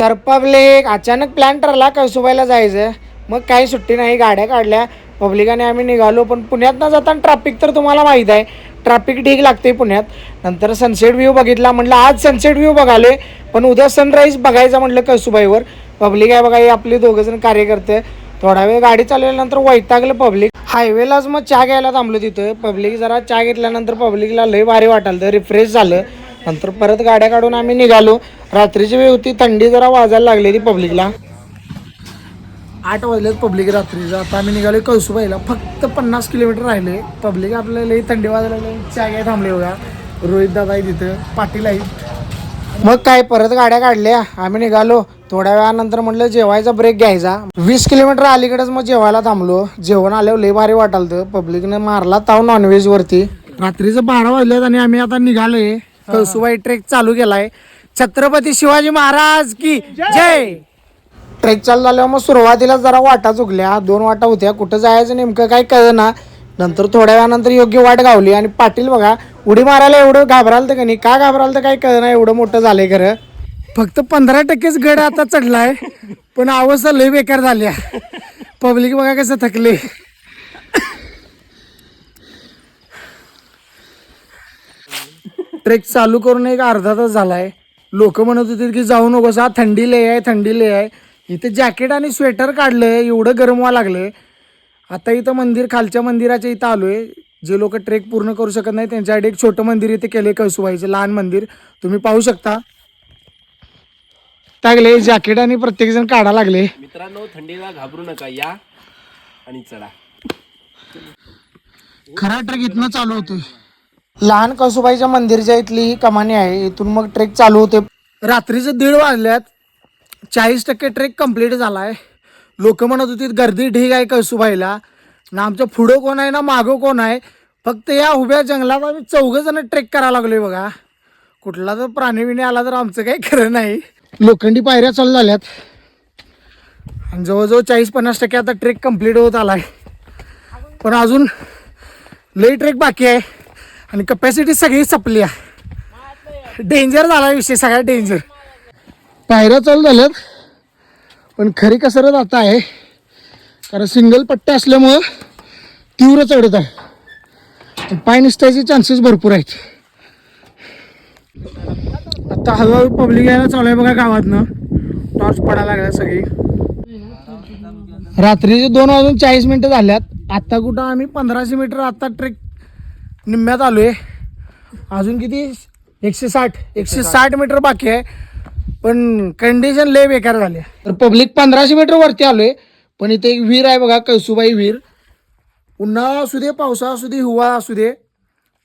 तर पब्लिक अचानक प्लॅन ठरला कळसुबाईला जायचं. मग काही सुट्टी नाही गाड्या काढल्या. पब्लिकाने आम्ही निघालो पण पुण्यात न जाताना ट्रॅफिक तर तुम्हाला माहीत आहे. ट्रॅफिक ढीग लागते पुण्यात. नंतर सनसेट व्ह्यू बघितला म्हटलं आज सनसेट व्ह्यू बघाले पण उद्या सनराईज बघायचा म्हटलं कळसुबाईवर. पब्लिक आहे बघा हे आपले दोघं जण कार्यकर्ते. थोडा वेळ गाडी चालवल्यानंतर वैतागलं पब्लिक. हायवेलाच मग चहा घ्यायला थांबलो तिथं. पब्लिक जरा चहा घेतल्यानंतर पब्लिकला लय भारी वाटालं तर रिफ्रेश झालं. नंतर परत गाड्या काढून आम्ही निघालो. रात्रीची वेळ होती थंडी जरा वाजायला लागलेली पब्लिकला आठ वाजलेत पब्लिक रात्रीचं आता आम्ही निघालो कळसुबाईला फक्त पन्नास किलोमीटर राहिले. पब्लिक आपल्याला थंडी वाजायला लागली. घ्यायला थांबले बघा. रोहित दादा आहे तिथं. पाटील आहेत. मग काय परत गाड्या काढल्या. आम्ही निघालो. थोड्या वेळानंतर म्हटलं जेवायचा ब्रेक घ्यायचा. वीस किलोमीटर अलीकडेच मग जेवायला थांबलो. जेवण आल्यावर लय भारी वाटालतं पब्लिकने मारला ताव नॉनव्हेज वरती. रात्रीचं बारा वाजल्यात आणि आम्ही आता निघालोय. कळसुबाई ट्रेक चालू केलाय. छत्रपती शिवाजी महाराज की जय! ट्रेक चालू झाल्यावर मग सुरुवातीला जरा वाटा चुकल्या. दोन वाटा होत्या. कुठं जायचं नेमकं काय कळना. नंतर थोड्या वेळानंतर योग्य वाट गावली. आणि पाटील बघा उडी मारायला एवढं घाबराल तर का नाही? का घाबराल तर काय कळना? एवढं मोठं झालंय खरं. फक्त पंधरा टक्केच गड आता चढलाय. पण अवस्था लय बेकार झाल्या. पब्लिक बघा कसं थकले. ट्रेक चालू करून एक अर्धा तास झालाय. लोक म्हणत होते की जाऊ नकोस हा थंडी लय आहे थंडी लय आहे. इथे जॅकेट आणि स्वेटर काढलंय एवढं गरम व्हायला लागलंय. आता इथं मंदिर खालच्या मंदिराच्या इथं आलोय. जे लोक ट्रेक पूर्ण करू शकत नाही त्यांच्यासाठी एक छोटं मंदिर इथे केलंय कळसुबाईचं लहान मंदिर. तुम्ही पाहू शकता. टाकले जॅकेट आणि प्रत्येक जण काढा लागले. मित्रांनो थंडीला घाबरू नका या आणि चढा खरा ट्रेक इथनं चालू होतोय. लहान कसुबाईच्या मंदिरच्या इथली ही कमानी आहे. इथून मग ट्रेक चालू होते. रात्रीचं दीड वाजल्यात. चाळीस टक्के ट्रेक कंप्लीट आहे लोक म्हणत होती गर्दी ढीग आहे कसुबाईला ना आमच्या पुढं कोण आहे ना मागं कोण आहे. फक्त या उभ्या जंगलात आम्ही चौघं जण ट्रेक करायला लागलोय बघा. कुठला तर प्राणी बिणी आला तर आमचं काही खरं नाही. लोखंडी पायऱ्या चालू झाल्यात. आणि जवळजवळ चाळीस पन्नास टक्के आता ट्रेक कंप्लीट होत आला आहे पण अजून लई ट्रेक बाकी आहे. आणि कपॅसिटी सगळी संपली आहे. डेंजर झाला विषय सगळ्यात डेंजर पायऱ्या चालू झाल्यात पण खरी कसरत आता आहे. कारण सिंगल पट्टा असल्यामुळं तीव्र चढत आहे. पाय निसतायचे चान्सेस भरपूर आहेत. आता हळूहळू पब्लिक यायला चालू आहे बघा गावातनं. टॉर्च पडायला लागला सगळी. रात्रीचे दोन वाजून चाळीस मिनटं झाल्यात. आता कुठं आम्ही पंधराशे मीटर आता ट्रेक निम्म्यात आलोय. अजून किती? एकशे साठ. एकशे साठ मीटर बाकी आहे. पण कंडिशन लय बेकार झाली. आहे. तर पब्लिक पंधराशे मीटर वरती आलोय. पण इथे एक विहीर आहे बघा कळसुबाई विहीर. उन्हाळा असू दे पावसाळा असू दे हिवाळा असू दे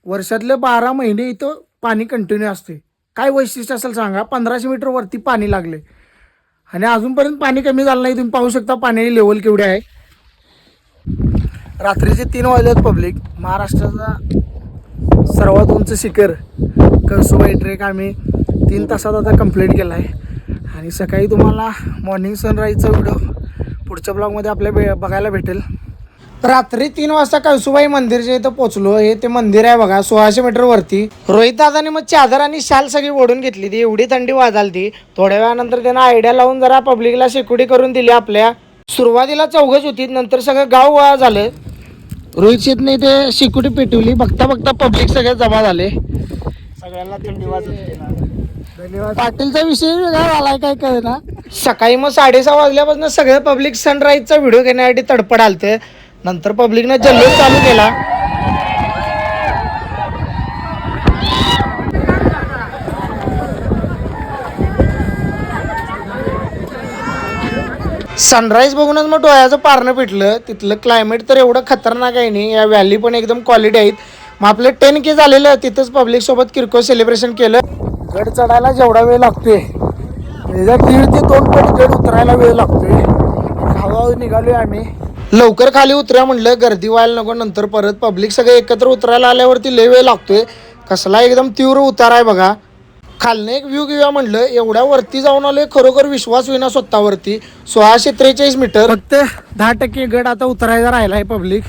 वर्षातले बारा महिने इथं पाणी कंटिन्यू असते. काय वैशिष्ट्य असेल सांगा? पंधराशे मीटर वरती पाणी लागले. आणि अजूनपर्यंत पाणी कमी झालं नाही. तुम्ही पाहू शकता पाण्याची लेवल केवढी आहे. रात्रीचे तीन वाजलेत पब्लिक महाराष्ट्राचा सर्वात उंच शिखर कळसुबाई ट्रेक आम्ही तीन तासात आता कंप्लीट केला आहे आणि सकाळी तुम्हाला मॉर्निंग सनराईजचा व्हिडिओ पुढच्या ब्लॉगमध्ये आपल्या भे बघायला भेटेल. रात्री तीन वाजता कळसुबाई मंदिरच्या इथं पोचलो. हे ते मंदिर आहे बघा सोळाशे मीटर वरती. रोहित दादाने मग चादर आणि शाल सगळी ओढून घेतली ती. एवढी थंडी वाजाल ती. थोड्या वेळानंतर त्यांना आयडिया लावून जरा पब्लिकला शेकुडी करून दिली आपल्या. सुरुवातीला चौघच होती नंतर सगळं गाव गोळा झालं. रोहित शेटने ते शिकुटी पेटवली. बघता बघता पब्लिक सगळे जमा झाले सगळ्यांना थंडी वाजत पाटीलचा विषय वेगळा झालाय काय कळ ना सकाळी मग साडेसहा वाजल्यापासून सगळं पब्लिक सनराईजचा व्हिडिओ घेण्यासाठी तडपड आलते. नंतर पब्लिकनं जल्लोष चालू केला. सनराईज बघूनच मग डोळ्याचं पारणं पिटलं. तिथलं क्लायमेट तर एवढं खतरनाक आहे नाही. या व्हॅली पण एकदम क्वालिटी आहेत. मग आपलं टेन के झालेलं तिथंच पब्लिक सोबत किरकोळ सेलिब्रेशन केलं. गड चढायला जेवढा वेळ लागतोय दीड ते दोन पट गड उतरायला वेळ लागतोय. हळूहळू निघालोय आम्ही. लवकर खाली उतरूया म्हटलं गर्दी व्हायला नको नंतर परत पब्लिक सगळे एकत्र उतरायला आल्यावरती लय वेळ लागतोय. कसला एकदम तीव्र उतार आहे बघा. खालनं एक व्ह्यू घेऊया म्हटलं एवढ्या वरती जाऊन आलोय खरोखर विश्वास होईना स्वतःवरती. सोळाशे त्रेचाळीस मीटर. फक्त दहा टक्के गड आता उतरायचा राहिला आहे पब्लिक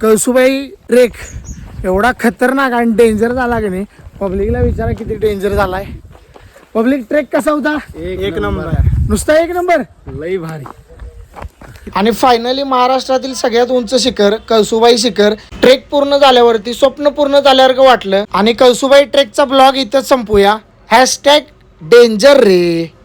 कळसुबाई ट्रेक एवढा खतरनाक आणि डेंजर झाला की नाही पब्लिकला विचारा किती डेंजर झाला आहे पब्लिक ट्रेक कसा होता? एक नंबर. नुसता एक नंबर? लई भारी. आणि फायनली महाराष्ट्रातील सगळ्यात उंच शिखर कळसुबाई शिखर ट्रेक पूर्ण झाल्यावरती स्वप्न पूर्ण झाल्यासारखं वाटलं. आणि कळसुबाई ट्रेकचा ब्लॉग इथंच संपूया. हॅशटॅग डेंजर रे.